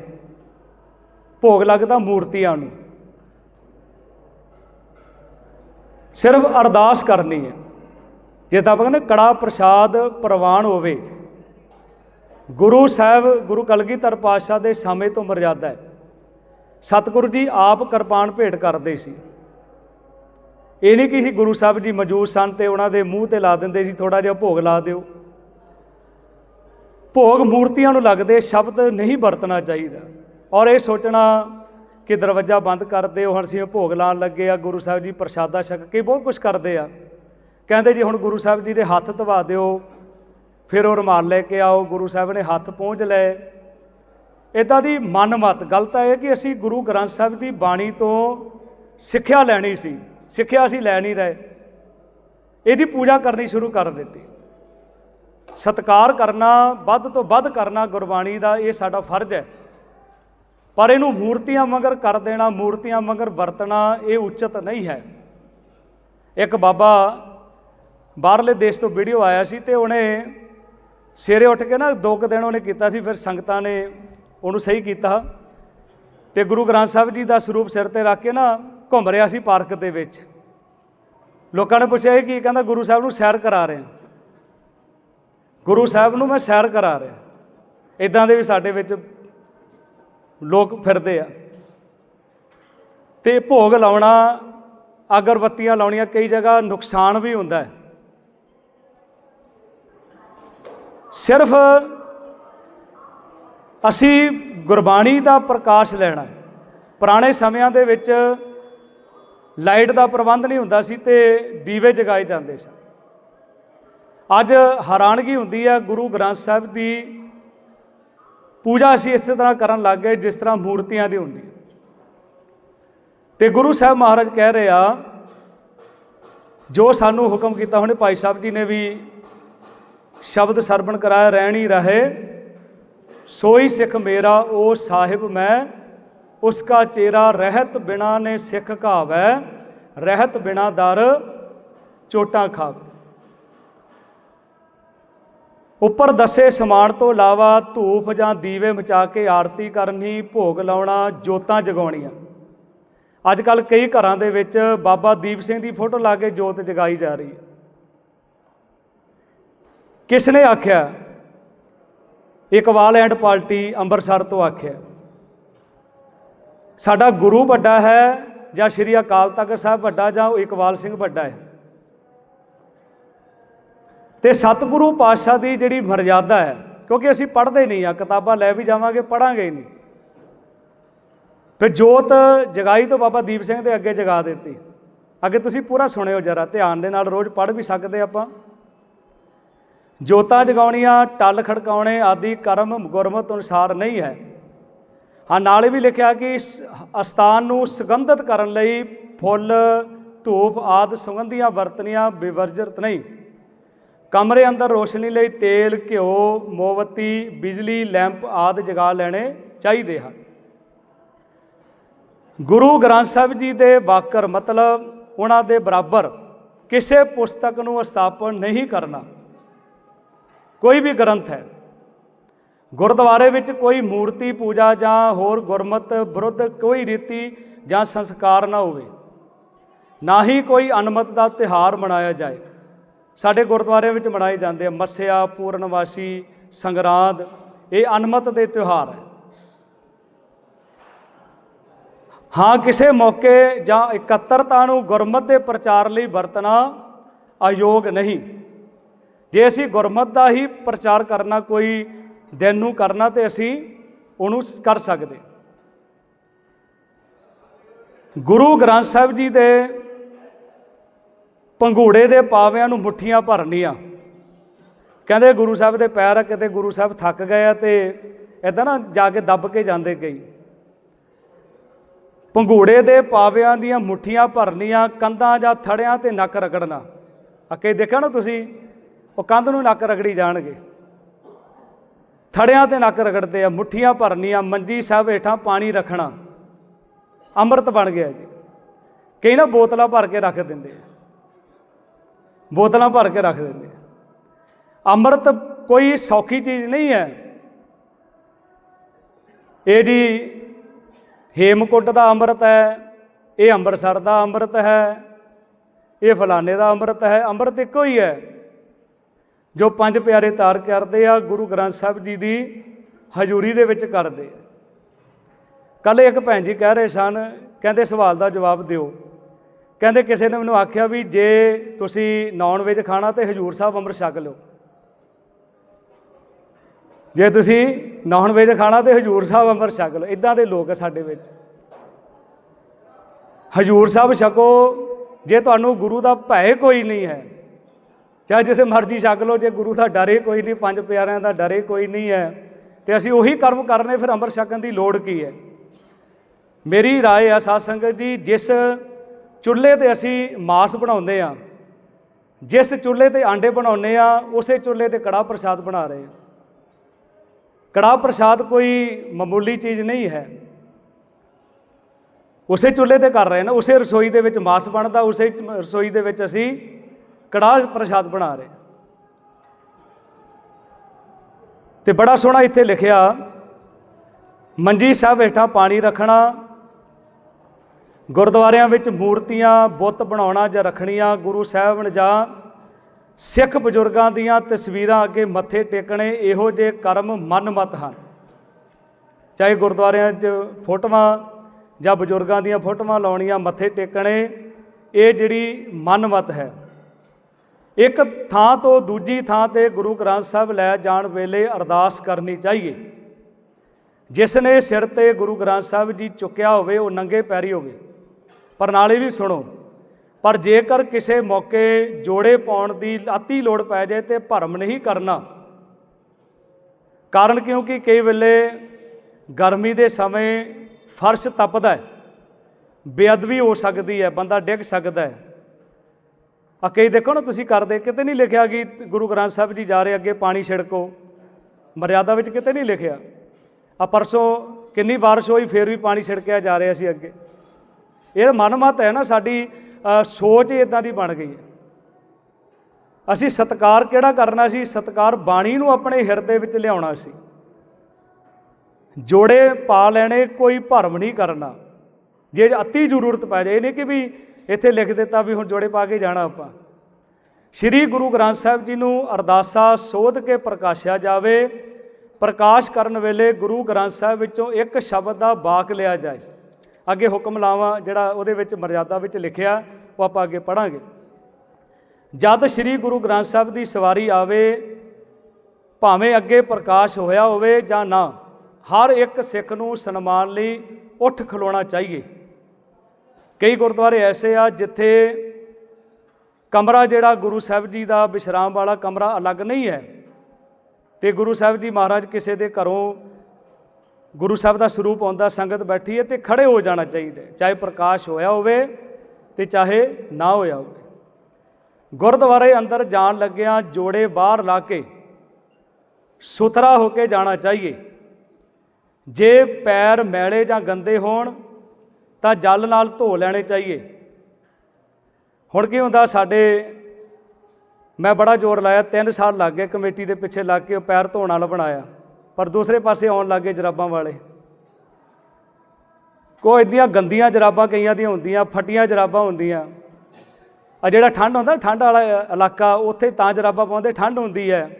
ਭੋਗ ਲੱਗਦਾ ਮੂਰਤੀਆਂ ਨੂੰ। ਸਿਰਫ ਅਰਦਾਸ ਕਰਨੀ ਹੈ। ਜੇ ਤਾਂ ਕਹਿੰਦੇ ਕੜਾ ਪ੍ਰਸਾਦ ਪ੍ਰਵਾਨ ਹੋਵੇ, ਗੁਰੂ ਸਾਹਿਬ, ਗੁਰੂ ਕਲਗੀਧਰ ਪਾਤਸ਼ਾਹ ਦੇ ਸਮੇਂ ਤੋਂ ਮਰਜ਼ਾਦਾ ਹੈ। ਸਤਿਗੁਰੂ ਜੀ ਆਪ ਕਿਰਪਾਨ ਭੇਟ ਕਰਦੇ ਸੀ। ਇਹ ਨਹੀਂ ਕਿ ਸੀ ਗੁਰੂ ਸਾਹਿਬ ਜੀ ਮੌਜੂਦ ਸਨ ਤੇ ਉਹਨਾਂ ਦੇ ਮੂੰਹ ਤੇ ਲਾ ਦਿੰਦੇ ਸੀ ਥੋੜਾ ਜਿਹਾ ਭੋਗ ਲਾ ਦਿਓ। ਭੋਗ ਮੂਰਤੀਆਂ ਨੂੰ ਲੱਗਦੇ ਸ਼ਬਦ ਨਹੀਂ ਵਰਤਣਾ ਚਾਹੀਦਾ। ਔਰ ਇਹ ਸੋਚਣਾ ਕਿ ਦਰਵਾਜ਼ਾ ਬੰਦ ਕਰ ਦਿਓ, ਹੁਣ ਅਸੀਂ ਭੋਗ ਲਾਉਣ ਲੱਗੇ ਆ, ਗੁਰੂ ਸਾਹਿਬ ਜੀ ਪ੍ਰਸ਼ਾਦਾ ਛਕ ਕੇ ਬਹੁਤ ਕੁਝ ਕਰਦੇ ਆ। ਕਹਿੰਦੇ ਜੀ ਹੁਣ ਗੁਰੂ ਸਾਹਿਬ ਜੀ ਦੇ ਹੱਥ ਧਵਾ ਦਿਓ, ਫਿਰ ਉਹ ਰੁਮਾਲ ਲੈ ਕੇ ਆਓ, ਗੁਰੂ ਸਾਹਿਬ ਨੇ ਹੱਥ ਪਹੁੰਚ ਲਏ। ਇਦਾਂ ਦੀ ਮਨਮਤ ਗਲਤ ਹੈ ਕਿ ਅਸੀਂ ਗੁਰੂ ਗ੍ਰੰਥ ਸਾਹਿਬ ਦੀ ਬਾਣੀ ਤੋਂ ਸਿੱਖਿਆ ਲੈਣੀ ਸੀ, ਸਿੱਖਿਆ ਅਸੀਂ ਲੈ ਨਹੀਂ ਰਹੇ। ਇਹਦੀ ਪੂਜਾ ਕਰਨੀ ਸ਼ੁਰੂ ਕਰ ਦਿੱਤੀ। ਸਤਕਾਰ ਕਰਨਾ, ਵੱਧ ਤੋਂ ਵੱਧ ਕਰਨਾ ਗੁਰਬਾਣੀ ਦਾ ਇਹ ਸਾਡਾ ਫਰਜ਼ ਹੈ। ਪਰ ਇਹਨੂੰ ਮੂਰਤੀਆਂ ਮਗਰ ਕਰ ਦੇਣਾ, ਮੂਰਤੀਆਂ ਮਗਰ ਵਰਤਣਾ ਇਹ ਉਚਿਤ ਨਹੀਂ ਹੈ। ਇੱਕ ਬਾਬਾ ਬਾਹਰਲੇ ਦੇਸ਼ ਤੋਂ ਵੀਡੀਓ ਆਇਆ ਸੀ ਤੇ ਉਹਨੇ ਸਵੇਰੇ ਉੱਠ ਕੇ ਨਾ ਦੋ ਕੁ ਦਿਨ ਉਹਨੇ ਕੀਤਾ ਸੀ, ਫਿਰ ਸੰਗਤਾਂ ਨੇ ਉਹਨੂੰ ਸਹੀ ਕੀਤਾ ਤੇ ਗੁਰੂ ਗ੍ਰੰਥ ਸਾਹਿਬ ਜੀ ਦਾ ਸਰੂਪ ਸਿਰ ਤੇ ਰੱਖ ਕੇ ਨਾ ਘੁੰਮ ਰਿਹਾ ਸੀ ਪਾਰਕ ਦੇ ਵਿੱਚ। ਲੋਕਾਂ ਨੇ ਪੁੱਛਿਆ, ਇਹ ਕੀ ਕਹਿੰਦਾ, ਗੁਰੂ ਸਾਹਿਬ ਨੂੰ ਸੈਰ ਕਰਾ ਰਿਹਾ ਗੁਰੂ ਸਾਹਿਬ ਨੂੰ ਮੈਂ ਸੈਰ ਕਰਾ ਰਿਹਾ। ਇਦਾਂ ਦੇ ਵੀ ਸਾਡੇ ਵਿੱਚ ਲੋਕ ਫਿਰਦੇ ਆ। ਤੇ ਭੋਗ ਲਾਉਣਾ, ਅਗਰਬੱਤੀਆਂ ਲਾਉਣੀਆਂ ਕਈ ਜਗ੍ਹਾ ਨੁਕਸਾਨ ਵੀ ਹੁੰਦਾ ਹੈ। ਸਿਰਫ ਅਸੀਂ ਗੁਰਬਾਣੀ ਦਾ ਪ੍ਰਕਾਸ਼ ਲੈਣਾ ਪੁਰਾਣੇ ਸਮਿਆਂ ਦੇ ਵਿੱਚ ਲਾਈਟ ਦਾ ਪ੍ਰਬੰਧ ਨਹੀਂ ਹੁੰਦਾ ਸੀ ਤੇ ਦੀਵੇ ਜਗਾਏ ਜਾਂਦੇ ਸਨ। ਅੱਜ ਹੈਰਾਨਗੀ ਹੁੰਦੀ ਹੈ ਗੁਰੂ ਗ੍ਰੰਥ ਸਾਹਿਬ ਦੀ ਪੂਜਾ ਅਸੀਂ ਇਸੇ ਤਰ੍ਹਾਂ ਕਰਨ ਲੱਗ ਗਏ, ਜਿਸ ਤਰ੍ਹਾਂ ਮੂਰਤੀਆਂ ਦੀ ਹੁੰਦੀ ਹੈ ਤੇ ਗੁਰੂ ਸਾਹਿਬ ਮਹਾਰਾਜ ਕਹਿ ਰਹੇ ਆ, ਜੋ ਸਾਨੂੰ ਹੁਕਮ ਕੀਤਾ ਉਹਨੇ ਭਾਈ ਸਾਹਿਬ ਜੀ ਨੇ ਵੀ ਸ਼ਬਦ ਸਰਵਣ ਕਰਾਇਆ, ਰਹਿਣੀ ਰਹੇ, ਸੋਈ ਸਿੱਖ ਮੇਰਾ ਉਹ ਸਾਹਿਬ ਮੈਂ, ਉਸਕਾ ਚੇਰਾ ਰਹਿਤ ਬਿਨਾ ਨੇ ਸਿੱਖ ਘਾਵੈ, ਰਹਿਤ ਬਿਨਾ ਦਰ ਚੋਟਾਂ ਖਾਵੇ। ਉੱਪਰ ਦੱਸੇ ਸਮਾਨ ਤੋਂ ਇਲਾਵਾ ਧੂਫ ਜਾਂ ਦੀਵੇ ਮਚਾ ਕੇ ਆਰਤੀ ਕਰਨੀ, ਭੋਗ ਲਾਉਣਾ, ਜੋਤਾਂ ਜਗਾਉਣੀਆਂ। ਅੱਜ ਕੱਲ ਕਈ ਘਰਾਂ ਦੇ ਵਿੱਚ ਬਾਬਾ ਦੀਪ ਸਿੰਘ ਦੀ ਫੋਟੋ ਲਾ ਕੇ ਜੋਤ ਜਗਾਈ ਜਾ ਰਹੀ ਹੈ। ਕਿਸ ਨੇ ਆਖਿਆ? ਇਕਵਾਲ ਐਂਡ ਪਾਰਟੀ ਅੰਮ੍ਰਿਤਸਰ ਤੋਂ ਆਖਿਆ। ਸਾਡਾ ਗੁਰੂ ਵੱਡਾ ਹੈ ਜਾਂ ਸ਼੍ਰੀ ਅਕਾਲ ਤਖਤ ਸਾਹਿਬ ਵੱਡਾ ਜਾਂ ਇਕਵਾਲ ਸਿੰਘ ਵੱਡਾ ਹੈ? ਤੇ ਸਤਿਗੁਰੂ ਪਾਤਸ਼ਾਹ ਦੀ ਜਿਹੜੀ ਮਰਜ਼ਾਦਾ ਹੈ, ਕਿਉਂਕਿ ਅਸੀਂ ਪੜ੍ਹਦੇ ਨਹੀਂ ਆ, ਕਿਤਾਬਾਂ ਲੈ ਵੀ ਜਾਵਾਂਗੇ ਪੜਾਂਗੇ ਹੀ ਨਹੀਂ। ਫਿਰ ਜੋਤ ਜਗਾਈ ਤੋਂ ਬਾਬਾ ਦੀਪ ਸਿੰਘ ਦੇ ਅੱਗੇ ਜਗਾ ਦਿੱਤੀ। ਅੱਗੇ ਤੁਸੀਂ ਪੂਰਾ ਸੁਣਿਓ ਜਰਾ, ਧਿਆਨ ਦੇ ਨਾਲ ਰੋਜ਼ ਪੜ੍ਹ ਵੀ ਸਕਦੇ ਆਪਾਂ। ਜੋਤਾਂ ਜਗਾਉਣੀਆਂ, ਟੱਲ ਖੜਕਾਉਣੇ ਆਦਿ ਕਰਮ ਗੁਰਮਤ ਅਨੁਸਾਰ ਨਹੀਂ ਹੈ। ਹਾਂ, ਨਾਲੇ ਵੀ ਲਿਖਿਆ ਕਿ ਇਸ ਅਸਥਾਨ ਨੂੰ ਸੁਗੰਧਿਤ ਕਰਨ ਲਈ ਫੁੱਲ, ਧੂਪ ਆਦਿ ਸੁਗੰਧੀਆਂ ਵਰਤਨੀਆਂ ਬਿਵਰਜਿਤ ਨਹੀਂ। ਕਮਰੇ ਅੰਦਰ ਰੋਸ਼ਨੀ ਲਈ ਤੇਲ, ਘਿਓ, ਮੋਮਬੱਤੀ, ਬਿਜਲੀ, ਲੈਂਪ ਆਦਿ ਜਗਾ ਲੈਣੇ ਚਾਹੀਦੇ ਹਨ। ਗੁਰੂ ਗ੍ਰੰਥ ਸਾਹਿਬ ਜੀ ਦੇ ਵਾਕਰ ਮਤਲਬ ਉਹਨਾਂ ਦੇ ਬਰਾਬਰ ਕਿਸੇ ਪੁਸਤਕ ਨੂੰ ਸਥਾਪਨ ਨਹੀਂ ਕਰਨਾ ਕੋਈ ਵੀ ਗ੍ਰੰਥ ਹੈ। ਗੁਰਦੁਆਰੇ ਵਿੱਚ ਕੋਈ ਮੂਰਤੀ ਪੂਜਾ ਜਾਂ ਹੋਰ ਗੁਰਮਤ, ਵਿਰੁੱਧ ਕੋਈ ਰੀਤੀ ਜਾਂ ਸੰਸਕਾਰ ਨਾ ਹੋਵੇ। ਨਾ ਹੀ ਕੋਈ ਅਨਮਤ ਦਾ ਤਿਹਾਰ ਮਨਾਇਆ ਜਾਏ। ਸਾਡੇ ਗੁਰਦੁਆਰੇ ਵਿੱਚ ਮਨਾਏ ਜਾਂਦੇ ਆ, ਮੱਸਿਆ ਪੂਰਨਵਾਸੀ ਸੰਗਰਾਂਦ, ਇਹ ਅਨਮਤ ਦੇ ਤਿਉਹਾਰ ਹੈ। ਹਾਂ, ਕਿਸੇ ਮੌਕੇ ਜਾਂ ਇਕੱਤਰਤਾ ਨੂੰ ਗੁਰਮਤ ਦੇ ਪ੍ਰਚਾਰ ਲਈ ਵਰਤਣਾ ਅਯੋਗ ਨਹੀਂ। ਜੇ ਅਸੀਂ ਗੁਰਮਤ ਦਾ ਹੀ ਪ੍ਰਚਾਰ ਕਰਨਾ, ਕੋਈ ਦਿਨ ਨੂੰ ਕਰਨਾ, ਤੇ ਅਸੀਂ ਉਹਨੂੰ ਕਰ ਸਕਦੇ। ਗੁਰੂ ਗ੍ਰੰਥ ਸਾਹਿਬ ਜੀ ਦੇ ਪੰਘੂੜੇ ਦੇ ਪਾਵਿਆਂ ਨੂੰ ਮੁੱਠੀਆਂ ਭਰਨੀਆਂ। ਕਹਿੰਦੇ ਗੁਰੂ ਸਾਹਿਬ ਦੇ ਪੈਰ ਕਿਤੇ ਗੁਰੂ ਸਾਹਿਬ ਥੱਕ ਗਏ ਆ ਤੇ ਇਦਾਂ ਨਾ ਜਾ ਕੇ ਦੱਬ ਕੇ ਜਾਂਦੇ ਕਈ। ਪੰਘੂੜੇ ਦੇ ਪਾਵਿਆਂ ਦੀਆਂ ਮੁੱਠੀਆਂ ਭਰਨੀਆਂ, ਕੰਧਾਂ ਜਾਂ ਥੜਿਆਂ ਤੇ ਨੱਕ ਰਗੜਨਾ। ਅੱਕੇ ਦੇਖਿਆ ਨਾ ਤੁਸੀਂ? ਉਹ ਕੰਧ ਨੂੰ ਨੱਕ ਰਗੜੀ ਜਾਣਗੇ। ਥੜਿਆਂ ਤੇ ਨੱਕ ਰਗੜਦੇ ਆ, ਮੁੱਠੀਆਂ ਭਰਨੀਆਂ, ਮੰਜੀ ਸਾਹਿਬ ਹੇਠਾਂ ਪਾਣੀ ਰੱਖਣਾ। ਅੰਮ੍ਰਿਤ ਬਣ ਗਿਆ ਜੀ। ਕਈ ਨਾ ਬੋਤਲਾਂ ਭਰ ਕੇ ਰੱਖ ਦਿੰਦੇ ਆ। ਬੋਤਲਾਂ ਭਰ ਕੇ ਰੱਖ ਦਿੰਦੇ ਅੰਮ੍ਰਿਤ ਕੋਈ ਸੌਖੀ ਚੀਜ਼ ਨਹੀਂ ਹੈ। ਇਹ ਜੀ ਹੇਮਕੁੰਟ ਦਾ ਅੰਮ੍ਰਿਤ ਹੈ, ਇਹ ਅੰਮ੍ਰਿਤਸਰ ਦਾ ਅੰਮ੍ਰਿਤ ਹੈ, ਇਹ ਫਲਾਣੇ ਦਾ ਅੰਮ੍ਰਿਤ ਹੈ। ਅੰਮ੍ਰਿਤ ਇੱਕੋ ਹੀ ਹੈ, ਜੋ ਪੰਜ ਪਿਆਰੇ ਤਾਰ ਕਰਦੇ ਆ, ਗੁਰੂ ਗ੍ਰੰਥ ਸਾਹਿਬ ਜੀ ਦੀ ਹਜ਼ੂਰੀ ਦੇ ਵਿੱਚ ਕਰਦੇ ਆ। ਕੱਲ ਇੱਕ ਭੈਣ ਜੀ ਕਹਿ ਰਹੇ ਸਨ, ਕਹਿੰਦੇ ਸਵਾਲ ਦਾ ਜਵਾਬ ਦਿਓ। ਕਹਿੰਦੇ ਕਿਸੇ ਨੇ ਮੈਨੂੰ ਆਖਿਆ ਵੀ ਜੇ ਤੁਸੀਂ ਨਾਨ ਵੇਜ ਖਾਣਾ ਤੇ ਹਜੂਰ ਸਾਹਿਬ ਅੰਮ੍ਰਿਤ ਛਕ ਲਿਓ ਜੇ ਤੁਸੀਂ ਨਾਨ ਵੇਜ ਖਾਣਾ ਤੇ ਹਜੂਰ ਸਾਹਿਬ ਅੰਮ੍ਰਿਤ ਛਕ ਲਓ ਇਦਾਂ ਦੇ ਲੋਕ ਆ ਸਾਡੇ ਵਿੱਚ ਹਜੂਰ ਸਾਹਿਬ ਛਕੋ ਜੇ ਤੁਹਾਨੂੰ ਗੁਰੂ ਦਾ ਭੈ ਕੋਈ ਨਹੀਂ ਹੈ ਚਾਹੇ ਜਿਸੇ ਮਰਜ਼ੀ ਛਕ ਲਓ ਜੇ ਗੁਰੂ ਦਾ ਡਰੇ ਕੋਈ ਨਹੀਂ ਪੰਜ ਪਿਆਰਿਆਂ ਦਾ ਡਰੇ ਕੋਈ ਨਹੀਂ ਹੈ ਤੇ ਅਸੀਂ ਉਹੀ ਕਰਮ ਕਰਨੇ ਫਿਰ ਅੰਮ੍ਰਿਤ ਛਕਣ ਦੀ ਲੋੜ ਕੀ ਹੈ ਮੇਰੀ رائے ਆ ਸਾਧ ਸੰਗਤ ਜੀ ਜਿਸ ਚੁੱਲ੍ਹੇ ਤੇ ਅਸੀਂ ਮਾਸ ਬਣਾਉਂਦੇ ਆ ਜਿਸ ਚੁੱਲ੍ਹੇ ਤੇ ਆਂਡੇ ਬਣਾਉਂਦੇ ਆ ਉਸੇ ਚੁੱਲ੍ਹੇ ਤੇ ਕੜਾਹ ਪ੍ਰਸ਼ਾਦ ਬਣਾ ਰਹੇ ਆ ਕੜਾਹ ਪ੍ਰਸ਼ਾਦ ਕੋਈ ਮਾਮੂਲੀ ਚੀਜ਼ ਨਹੀਂ ਹੈ। ਉਸੇ ਚੁੱਲ੍ਹੇ ਤੇ ਕਰ ਰਹੇ ਨਾ, ਉਸੇ ਰਸੋਈ ਦੇ ਵਿੱਚ ਮਾਸ ਬਣਦਾ, ਉਸੇ ਰਸੋਈ ਦੇ ਵਿੱਚ ਅਸੀਂ ਕੜਾਹ ਪ੍ਰਸ਼ਾਦ ਬਣਾ ਰਹੇ ਤੇ ਬੜਾ ਸੋਹਣਾ ਇੱਥੇ ਲਿਖਿਆ, ਮੰਜੀ ਸਾਹਿਬ ਹੇਠਾਂ ਪਾਣੀ ਰੱਖਣਾ ਗੁਰਦੁਆਰਿਆਂ ਵਿੱਚ ਮੂਰਤੀਆਂ, ਬੁੱਤ ਬਣਾਉਣਾ ਜਾਂ ਰੱਖਣੀਆਂ, ਗੁਰੂ ਸਾਹਿਬ ਜਾਂ ਸਿੱਖ ਬਜ਼ੁਰਗਾਂ ਦੀਆਂ ਤਸਵੀਰਾਂ ਅੱਗੇ ਮੱਥੇ ਟੇਕਣੇ, ਇਹੋ ਜਿਹੇ ਕਰਮ ਮਨਮਤ ਹਨ। ਚਾਹੇ ਗੁਰਦੁਆਰਿਆਂ 'ਚ ਫੋਟੋਆਂ ਜਾਂ ਬਜ਼ੁਰਗਾਂ ਦੀਆਂ ਫੋਟੋਆਂ ਲਾਉਣੀਆਂ, ਮੱਥੇ ਟੇਕਣੇ, ਇਹ ਜਿਹੜੀ ਮਨਮਤ ਹੈ। ਇੱਕ ਥਾਂ ਤੋਂ ਦੂਜੀ ਥਾਂ ਤੇ ਗੁਰੂ ਗ੍ਰੰਥ ਸਾਹਿਬ ਲੈ ਜਾਣ ਵੇਲੇ ਅਰਦਾਸ ਕਰਨੀ ਚਾਹੀਏ। ਜਿਸ ਨੇ ਸਿਰ ਤੇ ਗੁਰੂ ਗ੍ਰੰਥ ਸਾਹਿਬ ਜੀ ਚੁੱਕਿਆ ਹੋਵੇ, ਉਹ ਨੰਗੇ ਪੈਰੀ ਹੋਵੇ ਪਰ ਨਾਲੇ ਵੀ ਸੁਣੋ, ਪਰ ਜੇਕਰ ਕਿਸੇ ਮੌਕੇ ਜੋੜੇ ਪਾਉਣ ਦੀ ਅਤੀ ਲੋੜ ਪੈ ਜਾਏ ਤੇ ਭਰਮ ਨਹੀਂ ਕਰਨਾ। ਕਾਰਨ ਕਿਉਂਕਿ ਕਈ ਵੇਲੇ ਗਰਮੀ ਦੇ ਸਮੇਂ ਫਰਸ਼ ਤਪਦਾ ਹੈ, ਬੇਅਦਬੀ ਹੋ ਸਕਦੀ ਹੈ, ਬੰਦਾ ਡਿੱਗ ਸਕਦਾ ਹੈ। ਆ ਕਈ ਦੇਖੋ ਨਾ ਤੁਸੀਂ ਕਰਦੇ ਕਿਤੇ ਨਹੀਂ ਲਿਖਿਆ ਕਿ ਗੁਰੂ ਗ੍ਰੰਥ ਸਾਹਿਬ ਜੀ ਜਾ ਰਹੇ ਅੱਗੇ ਪਾਣੀ ਛਿੜਕੋ, ਮਰਿਆਦਾ ਵਿੱਚ ਕਿਤੇ ਨਹੀਂ ਲਿਖਿਆ। ਆ ਪਰਸੋਂ ਕਿੰਨੀ ਬਾਰਿਸ਼ ਹੋਈ, ਫੇਰ ਵੀ ਪਾਣੀ ਛਿੜਕਿਆ ਜਾ ਰਿਹਾ ਸੀ ਅੱਗੇ। ਇਹ ਮਨਮਤ ਹੈ ਨਾ ਸਾਡੀ ਸੋਚ ਹੀ ਇਦਾਂ ਦੀ ਬਣ ਗਈ ਹੈ। ਅਸੀਂ ਸਤਕਾਰ ਕਿਹੜਾ ਕਰਨਾ ਸੀ? ਸਤਕਾਰ ਬਾਣੀ ਨੂੰ ਆਪਣੇ ਹਿਰਦੇ ਵਿੱਚ ਲਿਆਉਣਾ ਸੀ। ਜੋੜੇ ਪਾ ਲੈਣੇ, ਕੋਈ ਭਰਮ ਨਹੀਂ ਕਰਨਾ। ਜੇ ਅਤੀ ਜ਼ਰੂਰਤ ਪੈ ਜਾਏ ਨਹੀਂ ਕਿ ਵੀ ਇੱਥੇ ਲਿਖ ਦਿੱਤਾ ਵੀ ਹੁਣ ਜੋੜੇ ਪਾ ਕੇ ਜਾਣਾ ਆਪਾਂ। ਸ੍ਰੀ ਗੁਰੂ ਗ੍ਰੰਥ ਸਾਹਿਬ ਜੀ ਨੂੰ ਅਰਦਾਸਾ ਸੋਧ ਕੇ ਪ੍ਰਕਾਸ਼ਿਆ ਜਾਵੇ। ਪ੍ਰਕਾਸ਼ ਕਰਨ ਵੇਲੇ ਗੁਰੂ ਗ੍ਰੰਥ ਸਾਹਿਬ ਵਿੱਚੋਂ ਇੱਕ ਸ਼ਬਦ ਦਾ ਬਾਕ ਲਿਆ ਜਾਏ। ਅੱਗੇ ਹੁਕਮ ਲਾਵਾਂ, ਜਿਹੜਾ ਉਹਦੇ ਵਿੱਚ ਮਰਜ਼ਾਦਾ ਵਿੱਚ ਲਿਖਿਆ, ਉਹ ਆਪਾਂ ਅੱਗੇ ਪੜਾਂਗੇ ਜਦ ਸ੍ਰੀ ਗੁਰੂ ਗ੍ਰੰਥ ਸਾਹਿਬ ਦੀ ਸਵਾਰੀ ਆਵੇ, ਭਾਵੇਂ ਅੱਗੇ ਪ੍ਰਕਾਸ਼ ਹੋਇਆ ਹੋਵੇ ਜਾਂ ਨਾ, ਹਰ ਇੱਕ ਸਿੱਖ ਨੂੰ ਸਨਮਾਨ ਲਈ ਉੱਠ ਖਲੋਣਾ ਚਾਹੀਏ। ਕਈ ਗੁਰਦੁਆਰੇ ਐਸੇ ਆ ਜਿੱਥੇ ਕਮਰਾ ਜਿਹੜਾ ਗੁਰੂ ਸਾਹਿਬ ਜੀ ਦਾ ਵਿਸ਼ਰਾਮ ਵਾਲਾ ਕਮਰਾ ਅਲੱਗ ਨਹੀਂ ਹੈ ਤੇ ਗੁਰੂ ਸਾਹਿਬ ਜੀ ਮਹਾਰਾਜ ਕਿਸੇ ਦੇ ਘਰੋਂ ਗੁਰੂ ਸਾਹਿਬ ਦਾ ਸਰੂਪ ਆਉਂਦਾ, ਸੰਗਤ ਬੈਠੀ ਹੈ ਤੇ ਖੜੇ ਹੋ ਜਾਣਾ ਚਾਹੀਦਾ ਚਾਹੇ ਪ੍ਰਕਾਸ਼ ਹੋਇਆ ਹੋਵੇ ਤੇ ਚਾਹੇ ਨਾ ਹੋਇਆ ਹੋਵੇ। ਗੁਰਦੁਆਰੇ ਅੰਦਰ ਜਾਣ ਲੱਗਿਆਂ ਜੋੜੇ ਬਾਹਰ ਲਾ ਕੇ ਸੁਥਰਾ ਹੋ ਕੇ ਜਾਣਾ ਚਾਹੀਏ। ਜੇ ਪੈਰ ਮੈਲੇ ਜਾਂ ਗੰਦੇ ਹੋਣ, ਤਾਂ ਜਲ ਨਾਲ ਧੋ ਲੈਣੇ ਚਾਹੀਏ। ਹੁਣ ਕੀ ਹੁੰਦਾ, ਸਾਡੇ ਮੈਂ ਬੜਾ ਜ਼ੋਰ ਲਾਇਆ 3 ਸਾਲ ਲੱਗ ਗਏ ਕਮੇਟੀ ਦੇ ਪਿੱਛੇ ਲੱਗ ਕੇ ਉਹ ਪੈਰ ਧੋਣ ਵਾਲਾ ਬਣਾਇਆ। ਪਰ ਦੂਸਰੇ ਪਾਸੇ ਆਉਣ ਲੱਗੇ ਜਰਾਬਾਂ ਵਾਲੇ। ਕੋਈ ਇੰਨੀਆਂ ਗੰਦੀਆਂ ਜਰਾਬਾਂ ਕਈਆਂ ਦੀਆਂ ਹੁੰਦੀਆਂ, ਫਟੀਆਂ ਜਰਾਬਾਂ ਹੁੰਦੀਆਂ। ਆ ਜਿਹੜਾ ਠੰਡ ਹੁੰਦਾ ਠੰਡ ਵਾਲਾ ਇਲਾਕਾ, ਉੱਥੇ ਤਾਂ ਜਰਾਬਾਂ ਪਾਉਂਦੇ, ਠੰਡ ਹੁੰਦੀ ਹੈ।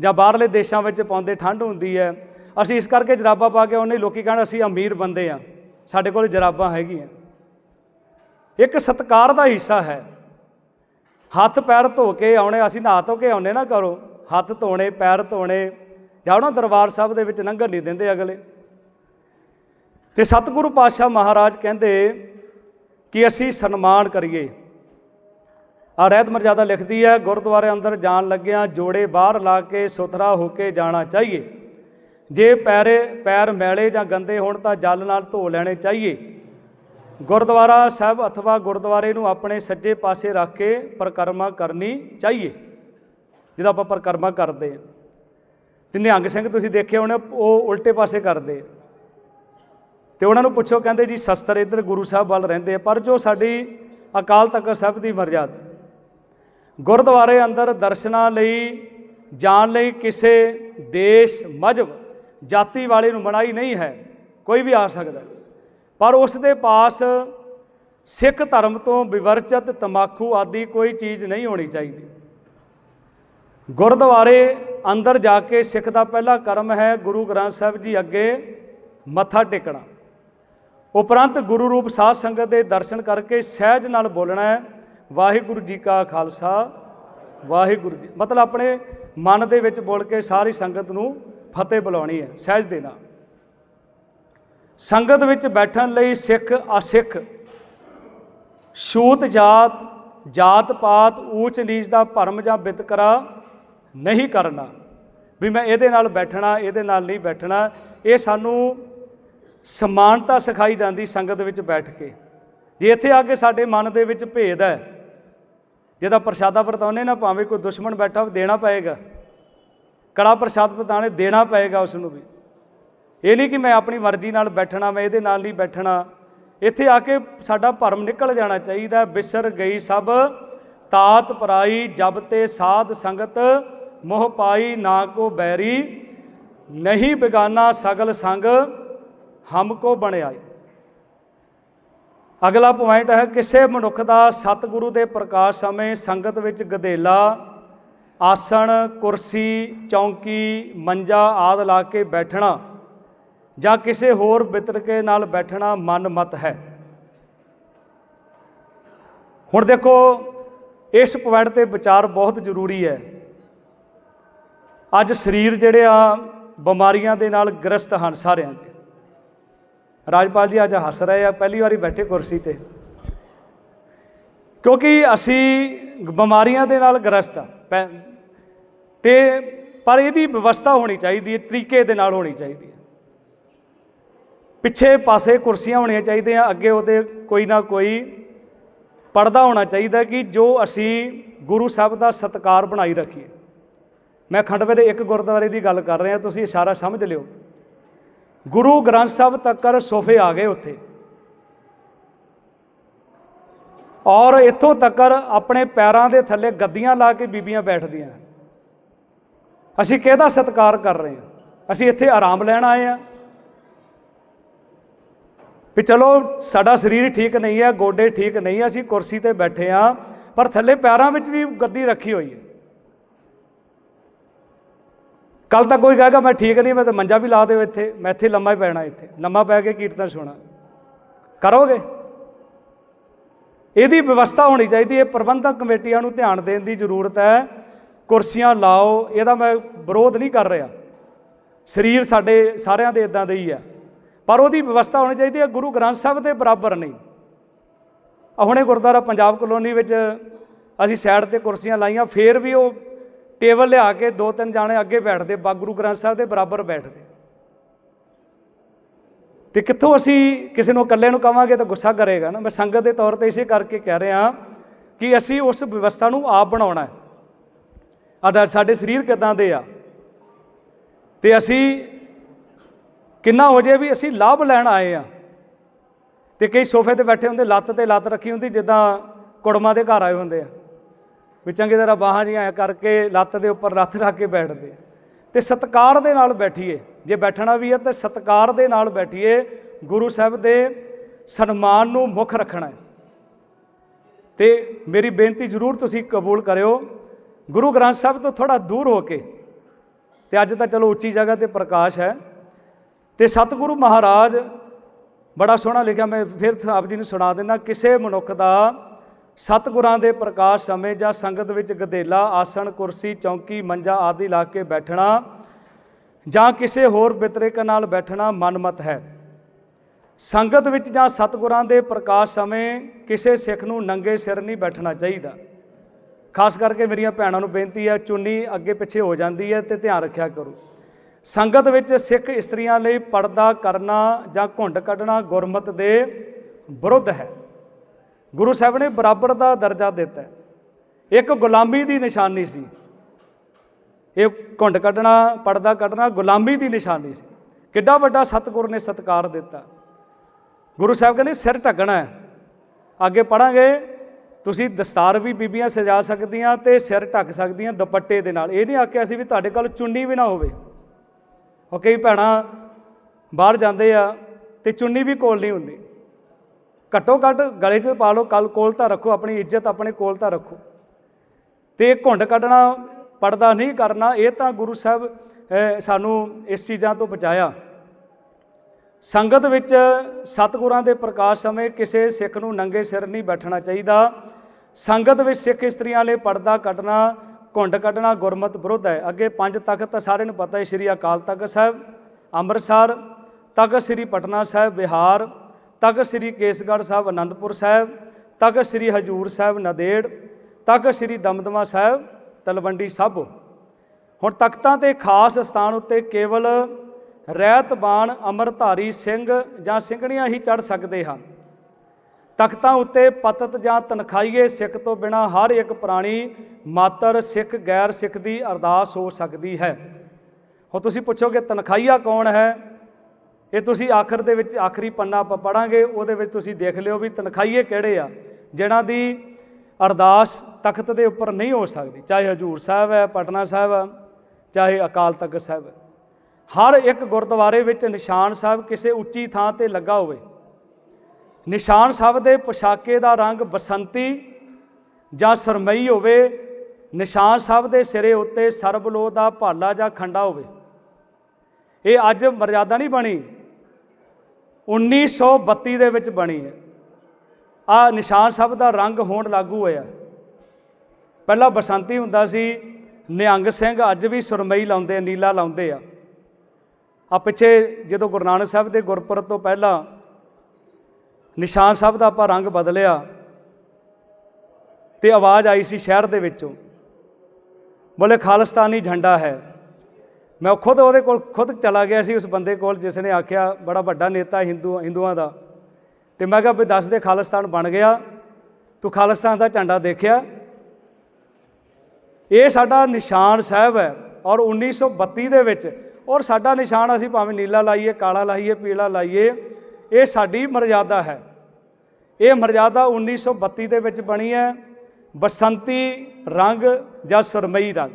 ਜਾਂ ਬਾਹਰਲੇ ਦੇਸ਼ਾਂ ਵਿੱਚ ਪਾਉਂਦੇ, ਠੰਡ ਹੁੰਦੀ ਹੈ। ਅਸੀਂ ਇਸ ਕਰਕੇ ਜਰਾਬਾਂ ਪਾ ਕੇ ਉਹਨੇ ਲੋਕੀ ਕਹਿਣ ਅਸੀਂ ਅਮੀਰ ਬੰਦੇ ਆ ਸਾਡੇ ਕੋਲ ਜਰਾਬਾਂ ਹੈਗੀਆਂ। ਇੱਕ ਸਤਕਾਰ ਦਾ ਹਿੱਸਾ ਹੈ। ਹੱਥ ਪੈਰ ਧੋ ਕੇ ਆਉਣੇ, ਅਸੀਂ ਨਹਾ ਧੋ ਕੇ ਆਉਣੇ ਨਾ ਕਰੋ ਹੱਥ ਧੋਣੇ, ਪੈਰ ਧੋਣੇ ਜਾਉਣਾ ਦਰਬਾਰ ਸਾਹਿਬ ਦੇ ਵਿੱਚ ਲੰਘਣ ਨਹੀਂ ਦਿੰਦੇ ਅਗਲੇ। ਤੇ ਸਤਿਗੁਰੂ ਪਾਤਸ਼ਾਹ ਮਹਾਰਾਜ ਕਹਿੰਦੇ ਕਿ ਅਸੀਂ ਸਨਮਾਨ ਕਰੀਏ। ਆ ਰਹਿਤ ਮਰਜ਼ਾਦਾ ਲਿਖਦੀ ਹੈ, ਗੁਰਦੁਆਰੇ ਅੰਦਰ ਜਾਣ ਲੱਗਿਆਂ ਜੋੜੇ ਬਾਹਰ ਲਾ ਕੇ ਸੁਥਰਾ ਹੋ ਕੇ ਜਾਣਾ ਚਾਹੀਏ। ਜੇ ਪੈਰੇ, ਪੈਰ ਮੈਲੇ ਜਾਂ ਗੰਦੇ ਹੋਣ ਤਾਂ ਜਲ ਨਾਲ ਧੋ ਲੈਣੇ ਚਾਹੀਏ। ਗੁਰਦੁਆਰਾ ਸਾਹਿਬ ਅਥਵਾ ਗੁਰਦੁਆਰੇ ਨੂੰ ਆਪਣੇ ਸੱਜੇ ਪਾਸੇ ਰੱਖ ਕੇ ਪ੍ਰਕਰਮਾ ਕਰਨੀ ਚਾਹੀਏ। ਜਦੋਂ ਆਪਾਂ ਪ੍ਰਕਰਮਾ ਕਰਦੇ ਹਾਂ। ਤੇ ਨਿਹੰਗ ਸਿੰਘ ਤੁਸੀਂ ਦੇਖਿਆ ਹੋਣੇ, ਉਹ ਉਲਟੇ ਪਾਸੇ ਕਰਦੇ ਆ। ਤੇ ਉਹਨਾਂ ਨੂੰ ਪੁੱਛੋ, ਕਹਿੰਦੇ ਜੀ, ਸ਼ਸਤਰ ਇੱਧਰ ਗੁਰੂ ਸਾਹਿਬ ਵੱਲ ਰਹਿੰਦੇ ਆ, ਪਰ ਜੋ ਸਾਡੀ ਅਕਾਲ ਤਖਤ ਸਾਹਿਬ ਦੀ ਮਰਜ਼ਾਦਾ ਗੁਰਦੁਆਰੇ ਅੰਦਰ ਦਰਸ਼ਨਾਂ ਲਈ, ਜਾਣ ਲਈ ਕਿਸੇ ਦੇਸ਼ ਮਜਬ, ਜਾਤੀ ਵਾਲੇ ਨੂੰ ਮਨਾਈ ਨਹੀਂ ਹੈ, ਕੋਈ ਵੀ ਆ ਸਕਦਾ। ਪਰ ਉਸ ਦੇ ਪਾਸ ਸਿੱਖ ਧਰਮ ਤੋਂ ਵਿਵਰਚਿਤ ਤਮਾਕੂ ਆਦਿ ਕੋਈ ਚੀਜ਼ ਨਹੀਂ ਹੋਣੀ ਚਾਹੀਦੀ। ਗੁਰਦੁਆਰੇ ਅੰਦਰ ਜਾ ਕੇ ਸਿੱਖ ਦਾ ਪਹਿਲਾ ਕਰਮ ਹੈ ਗੁਰੂ ਗ੍ਰੰਥ ਸਾਹਿਬ ਜੀ ਅੱਗੇ ਮੱਥਾ ਟੇਕਣਾ। ਉਪਰੰਤ ਗੁਰੂ ਰੂਪ ਸਾਧ ਸੰਗਤ ਦੇ ਦਰਸ਼ਨ ਕਰਕੇ ਸਹਿਜ ਨਾਲ ਬੋਲਣਾ ਹੈ, ਵਾਹਿਗੁਰੂ ਜੀ ਕਾ ਖਾਲਸਾ, ਵਾਹਿਗੁਰੂ ਜੀ, ਮਤਲਬ ਆਪਣੇ ਮਨ ਦੇ ਵਿੱਚ ਬੋਲ ਕੇ ਸਾਰੀ ਸੰਗਤ ਨੂੰ ਫਤਿਹ ਬੁਲਾਉਣੀ ਹੈ, ਸਹਿਜ ਦੇ ਨਾਲ। ਸੰਗਤ ਵਿੱਚ ਬੈਠਣ ਲਈ ਸਿੱਖ ਅਸਿੱਖ, ਛੂਤ ਜਾਤ ਜਾਤ ਪਾਤ ਊਚ ਨੀਚ ਦਾ ਭਰਮ ਜਾਂ ਬਿਤਕਰਾ ਨਹੀਂ ਕਰਨਾ। ਵੀ ਮੈਂ ਇਹਦੇ ਨਾਲ ਬੈਠਣਾ, ਇਹਦੇ ਨਾਲ ਨਹੀਂ ਬੈਠਣਾ, ਇਹ ਸਾਨੂੰ ਸਮਾਨਤਾ ਸਿਖਾਈ ਜਾਂਦੀ ਸੰਗਤ ਵਿੱਚ ਬੈਠ ਕੇ। ਜੇ ਇੱਥੇ ਆ ਕੇ ਸਾਡੇ ਮਨ ਦੇ ਵਿੱਚ ਭੇਦ ਹੈ, ਜਿਹਦਾ ਪ੍ਰਸ਼ਾਦਾ ਵਰਤਾਉਨੇ ਨਾ, ਭਾਵੇਂ ਕੋਈ ਦੁਸ਼ਮਣ ਬੈਠਾ ਹੋਵੇ, ਦੇਣਾ ਪਏਗਾ। ਕੜਾ ਪ੍ਰਸ਼ਾਦ ਵਰਤਾਉਣੇ, ਦੇਣਾ ਪਏਗਾ ਉਸ ਨੂੰ ਵੀ। ਇਹ ਨਹੀਂ ਕਿ ਮੈਂ ਆਪਣੀ ਮਰਜ਼ੀ ਨਾਲ ਬੈਠਣਾ, ਮੈਂ ਇਹਦੇ ਨਾਲ ਨਹੀਂ ਬੈਠਣਾ। ਇੱਥੇ ਆ ਕੇ ਸਾਡਾ ਭਰਮ ਨਿਕਲ ਜਾਣਾ ਚਾਹੀਦਾ। ਬਿਸਰ ਗਈ ਸਭ, ਤਾਤ ਪਰਾਈ, ਜਬ ਤੇ ਸਾਧ ਸੰਗਤ ਮੋਹ ਪਾਈ ਨਾ ਕੋ ਬੈਰੀ, ਨਹੀਂ ਬਿਗਾਨਾ ਸਗਲ ਸੰਗ ਹਮਕੋ ਬਣਾਈ ਅਗਲਾ ਪੁਆਇੰਟ ਹੈ, ਕਿਸੇ ਮਨੁੱਖ ਦਾ ਸਤਿਗੁਰੂ ਦੇ ਪ੍ਰਕਾਸ਼ ਸਮੇਂ ਸੰਗਤ ਵਿੱਚ ਗਧੇਲਾ ਆਸਣ, ਕੁਰਸੀ, ਚੌਂਕੀ, ਮੰਜਾ ਆਦ ਲਾ ਕੇ ਬੈਠਣਾ ਜਾਂ ਕਿਸੇ ਹੋਰ ਬਿਤਰਕੇ ਨਾਲ ਬੈਠਣਾ ਮਨ ਮਤ ਹੈ। ਹੁਣ ਦੇਖੋ, ਇਸ ਪੁਆਇੰਟ ਤੇ ਵਿਚਾਰ ਬਹੁਤ ਜ਼ਰੂਰੀ ਹੈ। ਅੱਜ ਸਰੀਰ ਜਿਹੜੇ ਆ, ਬਿਮਾਰੀਆਂ ਦੇ ਨਾਲ ਗ੍ਰਸਤ ਹਨ ਸਾਰਿਆਂ ਦੇ। ਰਾਜਪਾਲ ਜੀ ਅੱਜ ਹੱਸ ਰਹੇ ਆ, ਪਹਿਲੀ ਵਾਰੀ ਬੈਠੇ ਕੁਰਸੀ ਤੇ। ਕਿਉਂਕਿ ਅਸੀਂ ਬਿਮਾਰੀਆਂ ਦੇ ਨਾਲ ਗ੍ਰਸਤ ਆ ਤੇ ਪਰ ਇਹਦੀ ਵਿਵਸਥਾ ਹੋਣੀ ਚਾਹੀਦੀ ਹੈ, ਤਰੀਕੇ ਦੇ ਨਾਲ ਹੋਣੀ ਚਾਹੀਦੀ ਹੈ। ਪਿੱਛੇ ਪਾਸੇ ਕੁਰਸੀਆਂ ਹੋਣੀਆਂ ਚਾਹੀਦੀਆਂ, ਅੱਗੇ ਉਹਦੇ ਕੋਈ ਨਾ ਕੋਈ ਪਰਦਾ ਹੋਣਾ ਚਾਹੀਦਾ ਕਿ ਜੋ ਅਸੀਂ ਗੁਰੂ ਸਾਹਿਬ ਦਾ ਸਤਕਾਰ ਬਣਾਈ ਰੱਖੀਏ। ਮੈਂ ਖੰਡਵੇ ਦੇ ਇੱਕ ਗੁਰਦੁਆਰੇ ਦੀ ਗੱਲ ਕਰ ਰਿਹਾ, ਤੁਸੀਂ ਇਸ਼ਾਰਾ ਸਮਝ ਲਿਓ। ਗੁਰੂ ਗ੍ਰੰਥ ਸਾਹਿਬ ਤੱਕਰ ਸੋਫੇ ਆ ਗਏ ਉੱਥੇ। ਔਰ ਇੱਥੋਂ ਤੱਕਰ ਆਪਣੇ ਪੈਰਾਂ ਦੇ ਥੱਲੇ ਗੱਦੀਆਂ ਲਾ ਕੇ ਬੀਬੀਆਂ ਬੈਠਦੀਆਂ। ਅਸੀਂ ਕਿਹਦਾ ਸਤਿਕਾਰ ਕਰ ਰਹੇ ਹਾਂ? ਅਸੀਂ ਇੱਥੇ ਆਰਾਮ ਲੈਣ ਆਏ ਆ ਵੀ ਚਲੋ, ਸਾਡਾ ਸਰੀਰ ਠੀਕ ਨਹੀਂ ਹੈ, ਗੋਡੇ ਠੀਕ ਨਹੀਂ, ਅਸੀਂ ਕੁਰਸੀ ਤੇ ਬੈਠੇ ਆ ਪਰ ਥੱਲੇ ਪੈਰਾਂ ਵਿੱਚ ਵੀ ਗੱਦੀ ਰੱਖੀ ਹੋਈ ਹੈ। ਕੱਲ ਤੱਕ ਕੋਈ ਕਹੇਗਾ, ਮੈਂ ਠੀਕ ਨਹੀਂ, ਮੈਂ ਤਾਂ ਮੰਜਾ ਵੀ ਲਾ ਦਿਓ ਇੱਥੇ, ਮੈਂ ਇੱਥੇ ਲੰਮਾ ਹੀ ਪੈਣਾ ਇੱਥੇ। ਲੰਮਾ ਪੈ ਕੇ ਕੀਰਤਨ ਸੁਣਾ। ਕਰੋਗੇ? ਇਹਦੀ ਵਿਵਸਥਾ ਹੋਣੀ ਚਾਹੀਦੀ ਹੈ। ਪ੍ਰਬੰਧਕ ਕਮੇਟੀਆਂ ਨੂੰ ਧਿਆਨ ਦੇਣ ਦੀ ਜ਼ਰੂਰਤ ਹੈ। ਕੁਰਸੀਆਂ ਲਾਓ, ਇਹਦਾ ਮੈਂ ਵਿਰੋਧ ਨਹੀਂ ਕਰ ਰਿਹਾ। ਸਰੀਰ ਸਾਡੇ ਸਾਰਿਆਂ ਦੇ ਇਦਾਂ ਦੇ ਹੀ ਆ ਪਰ ਉਹਦੀ ਵਿਵਸਥਾ ਹੋਣੀ ਚਾਹੀਦੀ ਹੈ। ਗੁਰੂ ਗ੍ਰੰਥ ਸਾਹਿਬ ਦੇ ਬਰਾਬਰ ਨਹੀਂ। ਆ ਹੁਣੇ ਗੁਰਦੁਆਰਾ ਪੰਜਾਬ ਕਲੋਨੀ ਵਿੱਚ ਅਸੀਂ ਸਾਈਡ ਤੇ ਕੁਰਸੀਆਂ ਲਾਈਆਂ, ਫੇਰ ਵੀ ਉਹ ਟੇਬਲ ਲਿਆ ਕੇ ਦੋ ਤਿੰਨ ਜਾਣੇ ਅੱਗੇ ਬੈਠਦੇ, ਬਾ ਗੁਰੂ ਗ੍ਰੰਥ ਸਾਹਿਬ ਦੇ ਬਰਾਬਰ ਬੈਠਦੇ। ਤੇ ਕਿੱਥੋਂ ਅਸੀਂ ਕਿਸੇ ਨੂੰ ਇਕੱਲੇ ਨੂੰ ਕਵਾਂਗੇ ਤਾਂ ਗੁੱਸਾ ਕਰੇਗਾ ਨਾ। ਮੈਂ ਸੰਗਤ ਦੇ ਤੌਰ ਤੇ ਇਸੇ ਕਰਕੇ ਕਹਿ ਰਿਹਾ ਕਿ ਅਸੀਂ ਉਸ ਵਿਵਸਥਾ ਨੂੰ ਆਪ ਬਣਾਉਣਾ ਹੈ। ਅਦਾ ਸਾਡੇ ਸਰੀਰ ਕਿਦਾਂ ਦੇ ਆ। ਤੇ ਅਸੀਂ ਕਿੰਨਾ ਹੋ ਜੇ ਵੀ ਅਸੀਂ ਲਾਭ ਲੈਣ ਆਏ ਆ ਤੇ ਕਈ ਸੋਫੇ ਤੇ ਬੈਠੇ ਹੁੰਦੇ, ਲੱਤ ਤੇ ਲੱਤ ਰੱਖੀ ਹੁੰਦੀ, ਜਿੱਦਾਂ ਕੁੜਮਾਂ ਦੇ ਘਰ ਆਏ ਹੁੰਦੇ ਆ। ਵੀ ਚੰਗੀ ਤਰ੍ਹਾਂ ਬਾਹਾਂ ਜੀਆਂ ਐਂ ਕਰਕੇ ਲੱਤ ਦੇ ਉੱਪਰ ਰੱਥ ਰੱਖ ਕੇ ਬੈਠਦੇ ਆ। ਤੇ ਸਤਕਾਰ ਦੇ ਨਾਲ ਬੈਠੀਏ, ਜੇ ਬੈਠਣਾ ਵੀ ਹੈ ਤਾਂ ਸਤਕਾਰ ਦੇ ਨਾਲ ਬੈਠੀਏ, ਗੁਰੂ ਸਾਹਿਬ ਦੇ ਸਨਮਾਨ ਨੂੰ ਮੁੱਖ ਰੱਖਣਾ ਹੈ ਤੇ ਮੇਰੀ ਬੇਨਤੀ ਜ਼ਰੂਰ ਤੁਸੀਂ ਕਬੂਲ ਕਰਿਓ, ਗੁਰੂ ਗ੍ਰੰਥ ਸਾਹਿਬ ਤੋਂ ਥੋੜਾ ਦੂਰ ਹੋ ਕੇ, ਤੇ ਅੱਜ ਤਾਂ ਚਲੋ ਉੱਚੀ ਜਗ੍ਹਾ ਤੇ ਪ੍ਰਕਾਸ਼ ਹੈ, ਤੇ ਸਤਿਗੁਰੂ ਮਹਾਰਾਜ, ਬੜਾ ਸੋਹਣਾ ਲਿਖਿਆ, ਮੈਂ ਫਿਰ ਆਪ ਜੀ ਨੂੰ ਸੁਣਾ ਦਿੰਦਾ, ਕਿਸੇ ਮਨੁੱਖ ਦਾ ਸਤਿਗੁਰਾਂ ਦੇ ਪ੍ਰਕਾਸ਼ ਸਮੇਂ ਜਾਂ ਸੰਗਤ ਵਿੱਚ ਗਦੇਲਾ, ਆਸਣ, ਕੁਰਸੀ, ਚੌਂਕੀ, ਮੰਜਾ ਆਦਿ ਲਾ ਕੇ ਬੈਠਣਾ ਜਾਂ ਕਿਸੇ ਹੋਰ ਬਿਤਰੇਕ ਨਾਲ ਬੈਠਣਾ ਮਨਮਤ ਹੈ। ਸੰਗਤ ਵਿੱਚ ਜਾਂ ਸਤਿਗੁਰਾਂ ਦੇ ਪ੍ਰਕਾਸ਼ ਸਮੇਂ ਕਿਸੇ ਸਿੱਖ ਨੂੰ ਨੰਗੇ ਸਿਰ ਨਹੀਂ ਬੈਠਣਾ ਚਾਹੀਦਾ। ਖਾਸ ਕਰਕੇ ਮੇਰੀਆਂ ਭੈਣਾਂ ਨੂੰ ਬੇਨਤੀ ਹੈ, ਚੁੰਨੀ ਅੱਗੇ ਪਿੱਛੇ ਹੋ ਜਾਂਦੀ ਹੈ ਤੇ ਧਿਆਨ ਰੱਖਿਆ ਕਰੋ। ਸੰਗਤ ਵਿੱਚ ਸਿੱਖ ਇਸਤਰੀਆਂ ਲਈ ਪਰਦਾ ਕਰਨਾ ਜਾਂ ਘੁੰਡ ਕੱਢਣਾ ਗੁਰਮਤ ਦੇ ਵਿਰੁੱਧ ਹੈ। ਗੁਰੂ ਸਾਹਿਬ ਨੇ ਬਰਾਬਰ ਦਾ ਦਰਜਾ ਦਿੱਤਾ ਇੱਕ ਗੁਲਾਮੀ ਦੀ ਨਿਸ਼ਾਨੀ ਸੀ। ਇਹ ਘੁੰਡ ਕੱਢਣਾ, ਪਰਦਾ ਕੱਢਣਾ ਗੁਲਾਮੀ ਦੀ ਨਿਸ਼ਾਨੀ ਸੀ। ਕਿੱਡਾ ਵੱਡਾ ਸਤਿਗੁਰ ਨੇ ਸਤਕਾਰ ਦਿੱਤਾ। ਗੁਰੂ ਸਾਹਿਬ ਕਹਿੰਦੇ, ਸਿਰ ਢੱਕਣਾ ਹੈ। ਅੱਗੇ ਪੜਾਂਗੇ ਤੁਸੀਂ ਦਸਤਾਰ ਵੀ ਬੀਬੀਆਂ ਸਜਾ ਸਕਦੀਆਂ ਤੇ ਸਿਰ ਢੱਕ ਸਕਦੀਆਂ ਦੁਪੱਟੇ ਦੇ ਨਾਲ। ਇਹ ਨਹੀਂ ਆਖਿਆ ਸੀ ਵੀ ਤੁਹਾਡੇ ਕੋਲ ਚੁੰਨੀ ਵੀ ਨਾ ਹੋਵੇ। ਉਹ ਕਈ ਭੈਣਾਂ ਬਾਹਰ ਜਾਂਦੇ ਆ ਤੇ ਚੁੰਨੀ ਵੀ ਕੋਲ ਨਹੀਂ ਹੁੰਦੀ। ਘੱਟੋ ਘੱਟ ਗਲੇ 'ਚ ਪਾ ਲਓ ਕੱਲ ਕੋਲ ਤਾਂ ਰੱਖੋ, ਆਪਣੀ ਇੱਜ਼ਤ ਆਪਣੇ ਕੋਲ ਤਾਂ ਰੱਖੋ। ਤੇ ਘੁੰਡ ਕੱਢਣਾ, ਪਰਦਾ ਨਹੀਂ ਕਰਨਾ, ਇਹ ਤਾਂ ਗੁਰੂ ਸਾਹਿਬ ਸਾਨੂੰ ਇਸ ਚੀਜ਼ਾਂ ਤੋਂ ਬਚਾਇਆ। ਸੰਗਤ ਵਿੱਚ ਸਤਿਗੁਰਾਂ ਦੇ ਪ੍ਰਕਾਸ਼ ਸਮੇਂ ਕਿਸੇ ਸਿੱਖ ਨੂੰ ਨੰਗੇ ਸਿਰ ਨਹੀਂ ਬੈਠਣਾ ਚਾਹੀਦਾ। ਸੰਗਤ ਵਿੱਚ ਸਿੱਖ ਇਸਤਰੀਆਂ ਲਈ ਪਰਦਾ ਕੱਢਣਾ, ਘੁੰਡ ਕੱਢਣਾ ਗੁਰਮਤ ਵਿਰੁੱਧ ਹੈ। ਅੱਗੇ ਪੰਜ ਤਖਤ ਤਾਂ ਸਾਰਿਆਂ ਨੂੰ ਪਤਾ ਹੈ, ਸ੍ਰੀ ਅਕਾਲ ਤਖਤ ਸਾਹਿਬ, ਅੰਮ੍ਰਿਤਸਰ ਤਖਤ, ਸ੍ਰੀ ਪਟਨਾ ਸਾਹਿਬ, ਬਿਹਾਰ ਤਖਤ ਸ੍ਰੀ ਕੇਸਗੜ੍ਹ ਸਾਹਿਬ ਅਨੰਦਪੁਰ ਸਾਹਿਬ, ਤਖਤ ਸ੍ਰੀ ਹਜੂਰ ਸਾਹਿਬ ਨਦੇੜ, ਤਖਤ ਸ੍ਰੀ ਦਮਦਮਾ ਸਾਹਿਬ, ਤਲਵੰਡੀ ਸਾਬੋ ਹੁਣ ਤਖਤਾਂ ਤੇ ਖਾਸ ਸਥਾਨ ਉੱਤੇ ਕੇਵਲ ਰਹਿਤਬਾਨ ਅਮਰਧਾਰੀ ਸਿੰਘ ਜਾਂ ਸਿੰਘਣੀਆਂ ਹੀ ਚੜ ਸਕਦੇ ਹਨ ਤਖਤਾਂ ਉੱਤੇ ਪਤਤ ਜਾਂ ਤਨਖਾਈਏ ਸਿੱਖ ਤੋਂ ਬਿਨਾ ਹਰ ਇੱਕ ਪ੍ਰਾਣੀ ਮਾਤਰ ਸਿੱਖ, ਗੈਰ ਸਿੱਖ ਦੀ ਅਰਦਾਸ ਹੋ ਸਕਦੀ ਹੈ। ਹੁਣ ਤੁਸੀਂ ਪੁੱਛੋਗੇ ਤਨਖਾਈਆ ਕੌਣ ਹੈ? ਇਹ ਤੁਸੀਂ ਆਖਰ ਦੇ ਵਿੱਚ ਆਖਰੀ ਪੰਨਾ ਆਪਾਂ ਪੜਾਂਗੇ ਉਹਦੇ ਵਿੱਚ ਤੁਸੀਂ ਦੇਖ ਲਿਓ ਵੀ ਤਨਖਾਹੀਏ ਕਿਹੜੇ ਆ, ਜਿਨ੍ਹਾਂ ਦੀ ਅਰਦਾਸ ਤਖਤ ਦੇ ਉੱਪਰ ਨਹੀਂ ਹੋ ਸਕਦੀ, ਚਾਹੇ ਹਜੂਰ ਸਾਹਿਬ ਹੈ, ਪਟਨਾ ਸਾਹਿਬ ਹੈ, ਚਾਹੇ ਅਕਾਲ ਤਖਤ ਸਾਹਿਬ ਹੈ। ਹਰ ਇੱਕ ਗੁਰਦੁਆਰੇ ਵਿੱਚ ਨਿਸ਼ਾਨ ਸਾਹਿਬ ਕਿਸੇ ਉੱਚੀ ਥਾਂ ਤੇ ਲੱਗਾ ਹੋਵੇ। ਨਿਸ਼ਾਨ ਸਾਹਿਬ ਦੇ ਪੋਸ਼ਾਕੇ ਦਾ ਰੰਗ ਬਸੰਤੀ ਜਾਂ ਸਰਮਈ ਹੋਵੇ, ਨਿਸ਼ਾਨ ਸਾਹਿਬ ਦੇ ਸਿਰੇ ਉੱਤੇ ਸਰਬਲੋ ਦਾ ਭਾਲਾ ਜਾਂ ਖੰਡਾ ਹੋਵੇ। ਇਹ ਅੱਜ ਮਰਜ਼ਾਦਾ ਨਹੀਂ ਬਣੀ। 1932 ਦੇ ਵਿੱਚ ਬਣੀ ਹੈ। ਆ ਨਿਸ਼ਾਨ ਸਾਹਿਬ ਦਾ ਰੰਗ ਹੋਣ ਲਾਗੂ ਹੋਇਆ। ਪਹਿਲਾਂ ਬਸੰਤੀ ਹੁੰਦਾ ਸੀ, ਨਿਹੰਗ ਸਿੰਘ ਅੱਜ ਵੀ ਸੁਰਮਈ ਲਾਉਂਦੇ, ਨੀਲਾ ਲਾਉਂਦੇ ਆ। ਆ ਪਿੱਛੇ ਜਦੋਂ ਗੁਰੂ ਨਾਨਕ ਸਾਹਿਬ ਦੇ ਗੁਰਪੁਰਬ ਤੋਂ ਪਹਿਲਾਂ ਨਿਸ਼ਾਨ ਸਾਹਿਬ ਦਾ ਆਪਾਂ ਰੰਗ ਬਦਲਿਆ ਤੇ ਆਵਾਜ਼ ਆਈ ਸੀ ਸ਼ਹਿਰ ਦੇ ਵਿੱਚੋਂ। ਬੋਲੇ ਖਾਲਿਸਤਾਨੀ ਝੰਡਾ ਹੈ। ਮੈਂ ਖੁਦ ਉਹਦੇ ਕੋਲ ਖੁਦ ਚਲਾ ਗਿਆ ਸੀ ਉਸ ਬੰਦੇ ਕੋਲ, ਜਿਸ ਨੇ ਆਖਿਆ, ਬੜਾ ਵੱਡਾ ਨੇਤਾ ਹਿੰਦੂ, ਹਿੰਦੂਆਂ ਦਾ। ਤੇ ਮੈਂ ਕਿਹਾ, ਵੀ ਦੱਸ ਦੇ ਖਾਲਿਸਤਾਨ ਬਣ ਗਿਆ। ਤੂੰ ਖਾਲਿਸਤਾਨ ਦਾ ਝੰਡਾ ਦੇਖਿਆ? ਇਹ ਸਾਡਾ ਨਿਸ਼ਾਨ ਸਾਹਿਬ ਹੈ ਔਰ 1932 ਦੇ ਵਿੱਚ, ਔਰ ਸਾਡਾ ਨਿਸ਼ਾਨ ਅਸੀਂ ਭਾਵੇਂ ਨੀਲਾ ਲਾਈਏ, ਕਾਲਾ ਲਾਈਏ, ਪੀਲਾ ਲਾਈਏ, ਇਹ ਸਾਡੀ ਮਰਜ਼ਾਦਾ ਹੈ। ਇਹ ਮਰਜ਼ਾਦਾ 1932 ਦੇ ਵਿੱਚ ਬਣੀ ਹੈ। ਬਸੰਤੀ ਰੰਗ ਜਾਂ ਸੁਰਮਈ ਰੰਗ।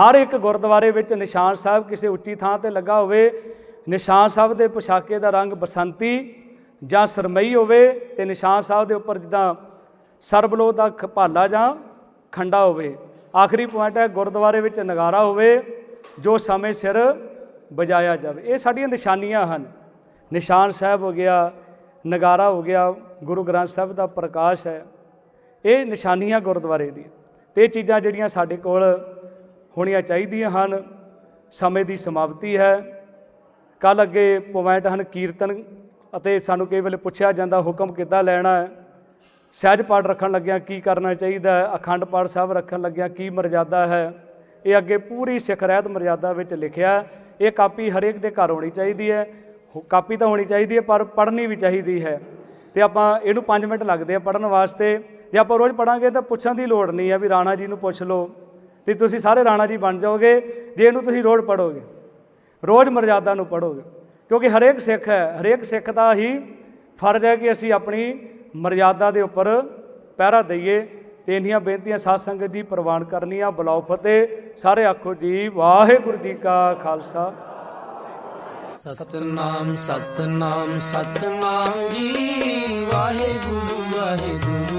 ਹਰ ਇੱਕ ਗੁਰਦੁਆਰੇ ਵਿੱਚ ਨਿਸ਼ਾਨ ਸਾਹਿਬ ਕਿਸੇ ਉੱਚੀ ਥਾਂ ਤੇ ਲੱਗਾ ਹੋਵੇ, ਨਿਸ਼ਾਨ ਸਾਹਿਬ ਦੇ ਪੋਸ਼ਾਕੇ ਦਾ ਰੰਗ ਬਸੰਤੀ ਜਾਂ ਸਰਮਈ ਹੋਵੇ ਤੇ ਨਿਸ਼ਾਨ ਸਾਹਿਬ ਦੇ ਉੱਪਰ ਜਿੱਦਾਂ ਸਰਬਲੋ ਦਾ ਖ- ਭਾਲਾ ਜਾਂ ਖੰਡਾ ਹੋਵੇ। ਆਖਰੀ ਪੁਆਇੰਟ ਹੈ, ਗੁਰਦੁਆਰੇ ਵਿੱਚ ਨਗਾਰਾ ਹੋਵੇ, ਜੋ ਸਮੇਂ ਸਿਰ ਵਜਾਇਆ ਜਾਵੇ। ਇਹ ਸਾਡੀਆਂ ਨਿਸ਼ਾਨੀਆਂ ਹਨ। ਨਿਸ਼ਾਨ ਸਾਹਿਬ ਹੋ ਗਿਆ, ਨਗਾਰਾ ਹੋ ਗਿਆ, ਗੁਰੂ ਗ੍ਰੰਥ ਸਾਹਿਬ ਦਾ ਪ੍ਰਕਾਸ਼ ਹੈ। ਇਹ ਨਿਸ਼ਾਨੀਆਂ ਗੁਰਦੁਆਰੇ ਦੀ ਤੇ ਇਹ ਚੀਜ਼ਾਂ ਜਿਹੜੀਆਂ ਸਾਡੇ ਕੋਲ ਹੋਣੀਆਂ ਚਾਹੀਦੀਆਂ ਹਨ। ਸਮੇਂ ਦੀ ਸਮਾਪਤੀ ਹੈ। ਕੱਲ ਅੱਗੇ ਪੁਆਇੰਟ ਹਨ ਕੀਰਤਨ ਅਤੇ ਸਾਨੂੰ ਕਈ ਵੇਲੇ ਪੁੱਛਿਆ ਜਾਂਦਾ, ਹੁਕਮ ਕਿੱਦਾਂ ਲੈਣਾ ਹੈ? ਸਹਿਜ ਪਾਠ ਰੱਖਣ ਲੱਗਿਆ ਕੀ ਕਰਨਾ ਚਾਹੀਦਾ ਹੈ? ਅਖੰਡ ਪਾਠ ਸਾਹਿਬ ਰੱਖਣ ਲੱਗਿਆ ਕੀ ਮਰਜ਼ਾਦਾ ਹੈ? ਇਹ ਅੱਗੇ ਪੂਰੀ ਸਿੱਖ ਰਹਿਤ ਮਰਜ਼ਾਦਾ ਵਿੱਚ ਲਿਖਿਆ ਇਹ ਕਾਪੀ ਹਰੇਕ ਦੇ ਘਰ ਹੋਣੀ ਚਾਹੀਦੀ ਹੈ। ਕਾਪੀ ਤਾਂ ਹੋਣੀ ਚਾਹੀਦੀ ਹੈ, ਪਰ ਪੜ੍ਹਨੀ ਵੀ ਚਾਹੀਦੀ ਹੈ। ਤੇ ਆਪਾਂ ਇਹਨੂੰ 5 ਮਿੰਟ ਲੱਗਦੇ ਆ ਪੜ੍ਹਨ ਵਾਸਤੇ। ਜੇ ਆਪਾਂ ਰੋਜ਼ ਪੜਾਂਗੇ ਤਾਂ ਪੁੱਛਣ ਦੀ ਲੋੜ ਨਹੀਂ ਹੈ ਵੀ ਰਾਣਾ ਜੀ ਨੂੰ ਪੁੱਛ ਲਓ। ਤੇ ਤੁਸੀਂ ਸਾਰੇ ਰਾਣਾ ਜੀ ਬਣ ਜਾਓਗੇ, ਜੇ ਇਹਨੂੰ ਤੁਸੀਂ ਰੋਜ਼ ਪੜੋਗੇ ਰੋਜ਼ ਮਰਜ਼ਾਦਾ ਨੂੰ ਪੜੋਗੇ ਕਿਉਂਕਿ ਹਰੇਕ ਸਿੱਖ ਹੈ, ਹਰੇਕ ਸਿੱਖ ਦਾ ਹੀ ਫਰਜ਼ ਹੈ ਕਿ ਅਸੀਂ ਆਪਣੀ ਮਰਜ਼ਾਦਾ ਦੇ ਉੱਪਰ ਪਹਿਰਾ ਦਈਏ ਤੇ ਇੰਨੀਆਂ ਬੇਨਤੀਆਂ ਸਾਧ ਸੰਗਤ ਜੀ ਪ੍ਰਵਾਨ ਕਰਨੀਆਂ। ਬੁਲਾਓ ਫਤਿਹ, ਸਾਰੇ ਆਖੋ ਜੀ, ਵਾਹਿਗੁਰੂ ਜੀ ਕਾ ਖਾਲਸਾ। ਸਤਨਾਮ ਸਤਨਾਮ ਸਤਨਾਮ ਜੀ, ਵਾਹਿਗੁਰੂ ਵਾਹਿਗੁਰੂ।